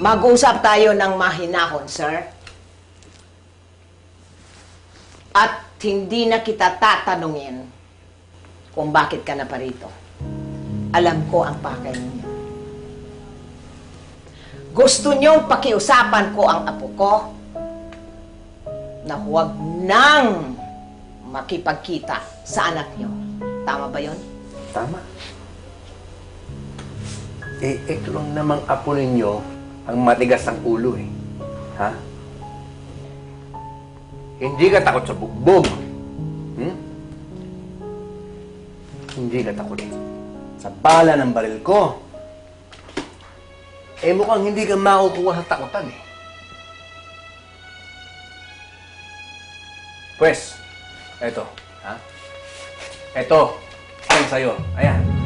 Mag-usap tayo ng mahinahon, sir. At hindi na kita tatanungin kung bakit ka na parito. Alam ko ang pakay ninyo. Gusto niyong pakiusapan ko ang apo ko na huwag nang makipagkita sa anak niyo. Tama ba yon? Tama. Eh, lang namang apo ninyo ang matigas ang ulo eh. Ha? Hindi ka takot sa bugbog. Hmm? Hindi ka takot sa bala ng baril ko. Eh, mukhang hindi ka makukuha sa takutan eh. Pwes, eto, ha? Eto, ang sa'yo. Ayan.